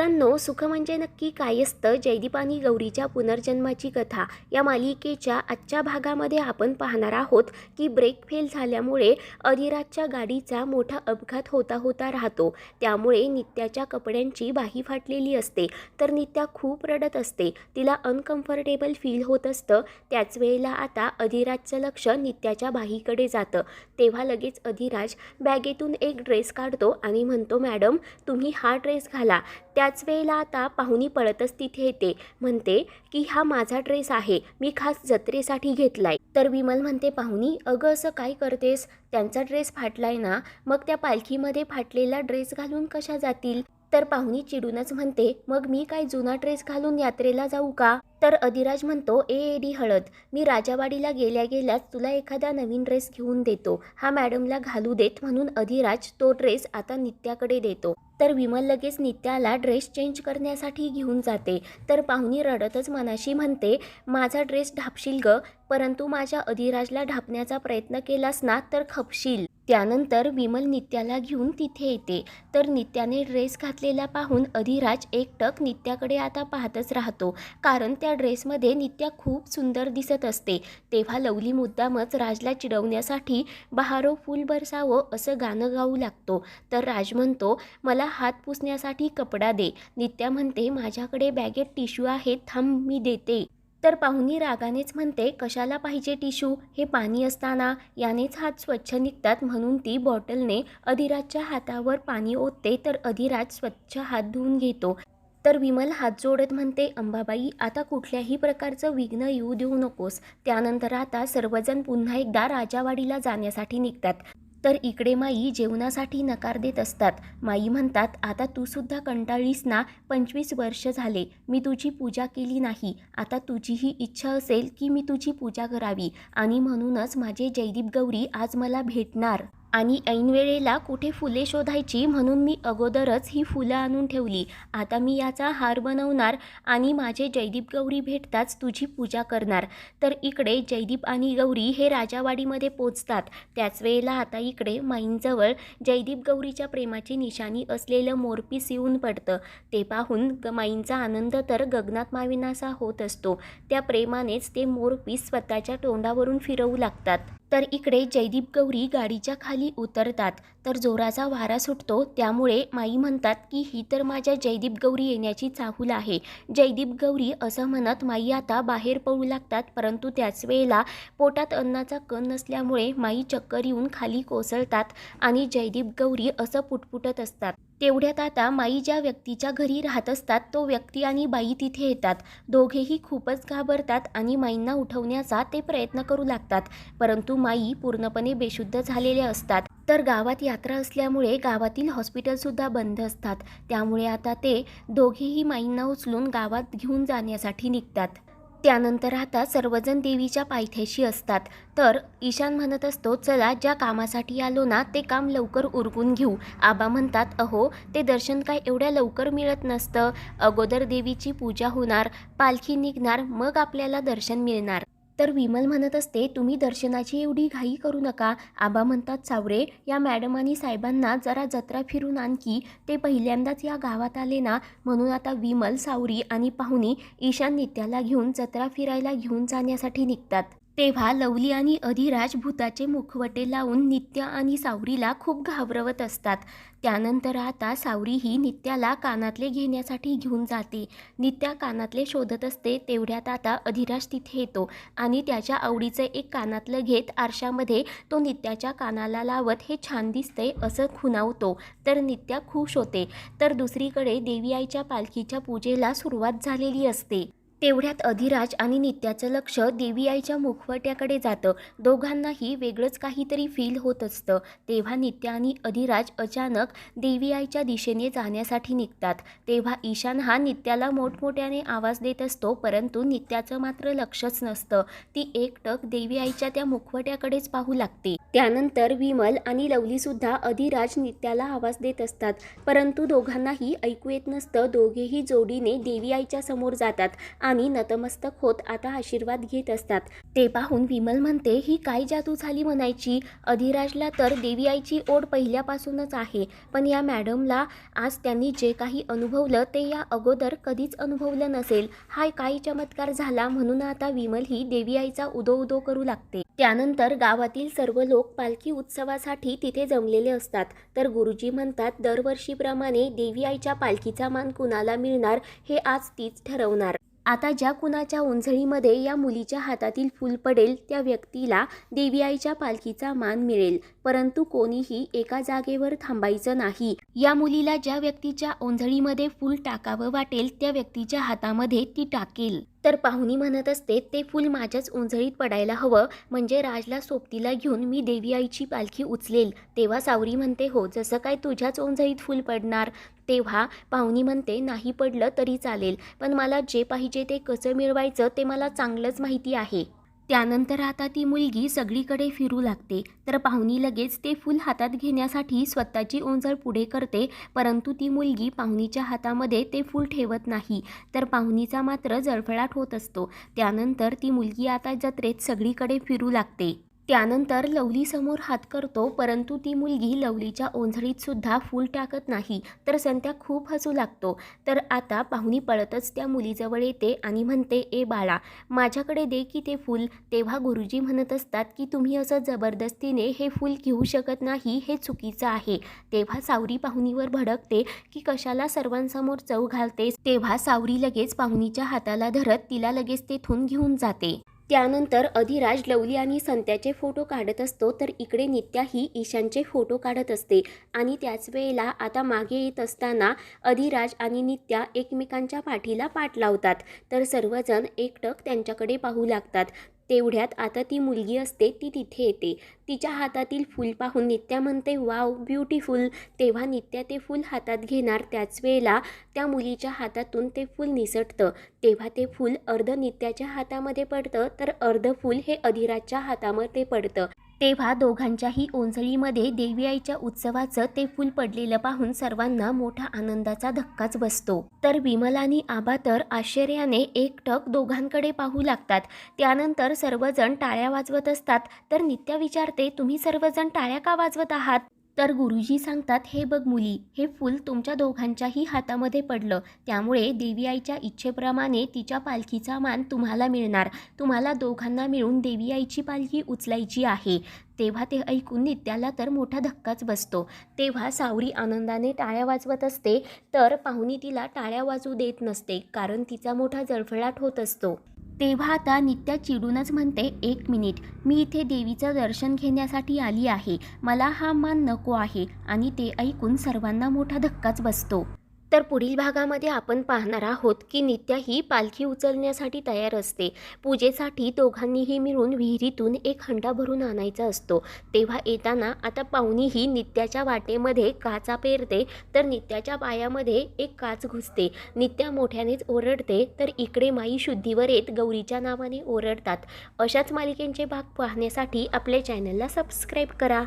मित्रांनो सुख म्हणजे नक्की काय असतं? जयदीप आणि गौरीच्या पुनर्जन्माची कथा. या मालिकेच्या आजच्या भागामध्ये आपण पाहणार आहोत की ब्रेक फेल झाल्यामुळे अधिराजच्या गाडीचा मोठा अपघात होता होता राहतो. त्यामुळे नित्याच्या कपड्यांची बाही फाटलेली असते. तर नित्या खूप रडत असते. तिला अनकम्फर्टेबल फील होत असतं. त्याच वेळेला आता अधिराजचं लक्ष नित्याच्या बाहीकडे जातं. तेव्हा लगेच अधिराज बॅगेतून एक ड्रेस काढतो आणि म्हणतो मॅडम तुम्ही हा ड्रेस घाला. त्या त्याच वेळेला आता पाहुणी पळतच तिथे येते. म्हणते की हा माझा ड्रेस आहे. मी खास जत्रेसाठी घेतलाय. तर विमल म्हणते पाहुणी अगं असं काय करतेस? त्यांचा ड्रेस फाटलाय ना. मग त्या पालखीमध्ये फाटलेला ड्रेस घालून कशा जातील? तर पाहुणी चिडूनच म्हणते मग मी काय जुना ड्रेस घालून यात्रेला जाऊ का? तर अधिराज म्हणतो ए एडी हळद. मी राजावाडीला गेल्या गेल्याच तुला एखादा नवीन ड्रेस घेऊन देतो. हा मॅडमला घालू देत म्हणून अधिराज तो ड्रेस आता नित्याकडे देतो. तर विमल लगेच नित्याला ड्रेस चेंज करण्यासाठी घेऊन जाते. तर पाहुणी रडतच मनाशी म्हणते माझा ड्रेस ढापशील ग. परंतु माझ्या अधिराजला ढापण्याचा प्रयत्न केलास ना तर खपशील त्यानंतर विमल नित्याला घेऊन तिथे येते. तर नित्याने ड्रेस घातलेला पाहून अधिराज एकटक नित्याकडे आता पाहतच राहतो. कारण त्या त्या ड्रेसमध्ये नित्या खूप सुंदर दिसत असते. तेव्हा लवली मुद्दामच राजला चिडवण्यासाठी बहारो फुल बरसावं असं गाणं गाऊ लागतो. तर राज म्हणतो मला हात पुसण्यासाठी कपडा दे. नित्या म्हणते माझ्याकडे बॅगेत टिश्यू आहेत थांब मी देते. तर पाहुणी रागानेच म्हणते कशाला पाहिजे टिश्यू? हे पाणी असताना. यानेच हात स्वच्छ निघतात म्हणून ती बॉटलने अधिराजच्या हातावर पाणी ओतते तर अधिराज स्वच्छ हात धुवून घेतो. तर विमल हात जोडत म्हणते अंबाबाई आता कुठल्याही प्रकारचं विघ्न येऊ देऊ नकोस. त्यानंतर आता सर्वजण पुन्हा एकदा राजावाडीला जाण्यासाठी निघतात. तर इकडे माई जेवणासाठी नकार देत असतात. माई म्हणतात आता तू सुद्धा कंटाळलीस ना? पंचवीस वर्ष झाले. मी तुझी पूजा केली नाही. आता तुझीही इच्छा असेल की मी तुझी पूजा करावी. आणि म्हणूनच माझे जयदीप गौरी आज मला भेटणार. आणि ऐनवेळेला कुठे फुले शोधायची म्हणून मी अगोदरच ही फुलं आणून ठेवली. आता मी याचा हार बनवणार आणि माझे जयदीप गौरी भेटताच तुझी पूजा करणार. तर इकडे जयदीप आणि गौरी हे राजावाडीमध्ये पोचतात. त्याच वेळेला आता इकडे माईंजवळ जयदीप गौरीच्या प्रेमाची निशाणी असलेलं मोरपीस येऊन पडतं. ते पाहून ग माईंचा आनंद तर गगनात माविनासा होत असतो. त्या प्रेमानेच ते मोरपीस स्वतःच्या तोंडावरून फिरवू लागतात. तर इकडे जयदीप गौरी गाडीच्या खाली उतरतात. तर जोराचा वारा सुटतो. त्यामुळे माई म्हणतात की ही तर माझ्या जयदीप गौरी येण्याची चाहूल आहे. जयदीप गौरी असं म्हणत माई आता बाहेर पळू लागतात परंतु त्याच वेळेला पोटात अन्नाचा कण नसल्यामुळे माई चक्कर येऊन खाली कोसळतात आणि जयदीप गौरी असं पुटपुटत असतात. तेवढ्यात आता माई ज्या व्यक्तीच्या घरी राहत असतात तो व्यक्ती आणि बाई तिथे येतात. दोघेही खूपच घाबरतात आणि माईंना उठवण्याचा ते प्रयत्न करू लागतात. परंतु माई पूर्णपणे बेशुद्ध झालेल्या असतात. तर गावात यात्रा असल्यामुळे गावातील हॉस्पिटलसुद्धा बंद असतात. त्यामुळे आता ते दोघेही माईंना उचलून गावात घेऊन जाण्यासाठी निघतात. त्यानंतर आता सर्वजण देवीच्या पायथ्याशी असतात. तर ईशान म्हणत असतो चला ज्या कामासाठी आलो ना ते काम लवकर उरकून घेऊ. आबा म्हणतात अहो ते दर्शन काय एवढ्या लवकर मिळत नसतं. अगोदर देवीची पूजा होणार पालखी निघणार मग आपल्याला दर्शन मिळणार. तर विमल म्हणत असते तुम्ही दर्शनाची एवढी घाई करू नका. आबा म्हणतात सावरे या मॅडम आणि साहेबांना जरा जत्रा फिरून आणखी ते पहिल्यांदाच या गावात आले ना. म्हणून आता विमल सावरी आणि पाहुणी ईशान नित्याला घेऊन जत्रा फिरायला घेऊन जाण्यासाठी निघतात. तेव्हा लवली आणि अधिराज भूताचे मुखवटे लावून नित्या आणि सावरीला खूप घाबरवत असतात. त्यानंतर आता सावरी ही नित्याला कानातले घेण्यासाठी घेऊन जाते. नित्या कानातले शोधत असते तेवढ्यात आता अधिराज तिथे येतो आणि त्याच्या आवडीचं एक कानातलं घेत आरशामध्ये तो नित्याच्या कानाला लावत हे छान दिसतंय असं खुणावतो. तर नित्या खुश होते. तर दुसरीकडे देवी आईच्या पालखीच्या पूजेला सुरुवात झालेली असते. तेवढ्यात अधिराज आणि नित्याचं लक्ष देवी आईच्या मुखवट्याकडे जातं. दोघांनाही वेगळंच काहीतरी फील होत असतं. तेव्हा नित्या आणि अधिराज अचानक देवी आईच्या दिशेने जाण्यासाठी निघतात. तेव्हा ईशान हा नित्याला मोठमोठ्याने आवाज देत असतो परंतु नित्याचं मात्र लक्षच नसतं. ती एकटक देवी आईच्या त्या मुखवट्याकडेच पाहू लागते. त्यानंतर विमल आणि लवलीसुद्धा अधिराज नित्याला आवाज देत असतात. परंतु दोघांनाही ऐकू येत नसतं. दोघेही जोडीने देवी आईच्या समोर जातात. आणि नतमस्तक होत आता आशीर्वाद घेत असतात. ते पाहून विमल म्हणते ही काय जादू झाली म्हणायची? अधिराजला तर देवी आईची ओढ पहिल्यापासूनच आहे. पण या मॅडमला आज त्यांनी जे काही अनुभवलं ते या अगोदर कधीच अनुभवलं नसेल. हा काय चमत्कार झाला म्हणून आता विमल ही देवी आईचा उदो उदो करू लागते. त्यानंतर गावातील सर्व लोक पालखी उत्सवासाठी तिथे जमलेले असतात. तर गुरुजी म्हणतात दरवर्षीप्रमाणे देवी आईच्या पालखीचा मान कुणाला मिळणार हे आज तीच ठरवणार. आता ज्या कुणाच्या ओंझळीमध्ये या मुलीच्या हातातील फूल पडेल त्या व्यक्तीला देवी आईच्या पालखीचा मान मिळेल. परंतु कोणीही एका जागेवर थांबायचं नाही. या मुलीला ज्या व्यक्तीच्या ओंझळीमध्ये फूल टाकावं वाटेल त्या व्यक्तीच्या हातामध्ये ती टाकेल. तर पाहुणी म्हणत असते ते फूल माझ्याच ओंझळीत पडायला हवं. म्हणजे राजला सोबतीला घेऊन मी देवी आईची पालखी उचलेल. तेव्हा सावरी म्हणते हो जसं काय तुझ्याच ओंझळीत फूल पडणार. तेव्हा पाहुणी म्हणते नाही पडलं तरी चालेल. पण मला जे पाहिजे ते कसं मिळवायचं ते मला चांगलंच माहिती आहे. त्यानंतर आता ती मुलगी सगळीकडे फिरू लागते. तर पाहुणी लगेच ते फूल हातात घेण्यासाठी स्वतःची ओंजळ पुढे करते परंतु ती मुलगी पाहुणीच्या हातामध्ये ते फूल ठेवत नाही. तर पाहुणीचा मात्र जळफळाट होत असतो. त्यानंतर ती मुलगी आता जत्रेत सगळीकडे फिरू लागते. त्यानंतर लवलीसमोर हात करतो परंतु ती मुलगी लवलीच्या ओंझळीतसुद्धा फूल टाकत नाही तर संत्या खूप हसू लागतो. तर आता पाहुणी पळतच त्या मुलीजवळ येते आणि म्हणते ए बाळा माझ्याकडे दे की ते फूल. तेव्हा गुरुजी म्हणत असतात की तुम्ही असं जबरदस्तीने हे फूल घेऊ शकत नाही हे चुकीचं आहे. तेव्हा सावरी पाहुणीवर भडकते की कशाला सर्वांसमोर चव घालतेस? तेव्हा सावरी लगेच पाहुणीच्या हाताला धरत तिला लगेच तेथून घेऊन जाते. त्यानंतर अधिराज लवली आणि संत्याचे फोटो काढत असतो तर इकडे नित्या ही ईशानचे फोटो काढत असते. आणि त्याच वेळेला आता मागे येत असताना अधिराज आणि नित्या एकमेकांच्या पाठीला पाठ लावतात तर सर्वजण एकटक त्यांच्याकडे पाहू लागतात. तेवढ्यात आता ती मुलगी असते ती तिथे येते. तिच्या हातातील फूल पाहून नित्या म्हणते वाव ब्युटिफुल. तेव्हा नित्या ते फूल हातात घेणार. त्याच वेळेला त्या मुलीच्या हातातून ते फूल निसटतं. तेव्हा ते फूल अर्ध नित्याच्या हातामध्ये पडतं तर अर्ध फूल हे अधिराजच्या हातामध्ये पडतं. तेव्हा दोघांच्याही ओंजळीमध्ये देवी आईच्या उत्सवाचं ते फुल पडलेलं पाहून सर्वांना मोठा आनंदाचा धक्काच बसतो. तर विमल आणि आबा तर आश्चर्याने एकटक दोघांकडे पाहू लागतात. त्यानंतर सर्वजण टाळ्या वाजवत असतात. तर नित्या विचारते तुम्ही सर्वजण टाळ्या का वाजवत आहात? तर गुरुजी सांगतात हे बघ मुली हे फूल तुमच्या दोघांच्याही हातामध्ये पडलं. त्यामुळे देवी आईच्या इच्छेप्रमाणे तिच्या पालखीचा मान तुम्हाला मिळणार. तुम्हाला दोघांना मिळून देवी आईची पालखी उचलायची आहे. तेव्हा ते ऐकून नित्याला तर मोठा धक्काच बसतो. तेव्हा सावरी आनंदाने टाळ्या वाजवत असते तर पाहुणी तिला टाळ्या वाजवू देत नसते कारण तिचा मोठा जळफळाट होत असतो. तेव्हा आता नित्या चिडूनच म्हणते एक मिनिट मी इथे देवीचं दर्शन घेण्यासाठी आली आहे. मला हा मान नको आहे. आणि ते ऐकून सर्वांना मोठा धक्काच बसतो. तर पुढील भागामध्ये आपण पाहणार आहोत की नित्या ही पालखी उचलण्यासाठी तयार असते. पूजेसाठी दोघांनीही मिळून विहिरीतून एक हंडा भरून आणायचा असतो. तेव्हा येताना आता पाहुणी ही नित्याच्या वाटेमध्ये काचा पेरते तर नित्याच्या पायामध्ये एक काच घुसते. नित्या मोठ्यानेच ओरडते तर इकडे माई शुद्धीवर येत गौरीच्या नावाने ओरडतात. अशाच मालिकेंचे भाग पाहण्यासाठी आपल्या चॅनलला सबस्क्राईब करा.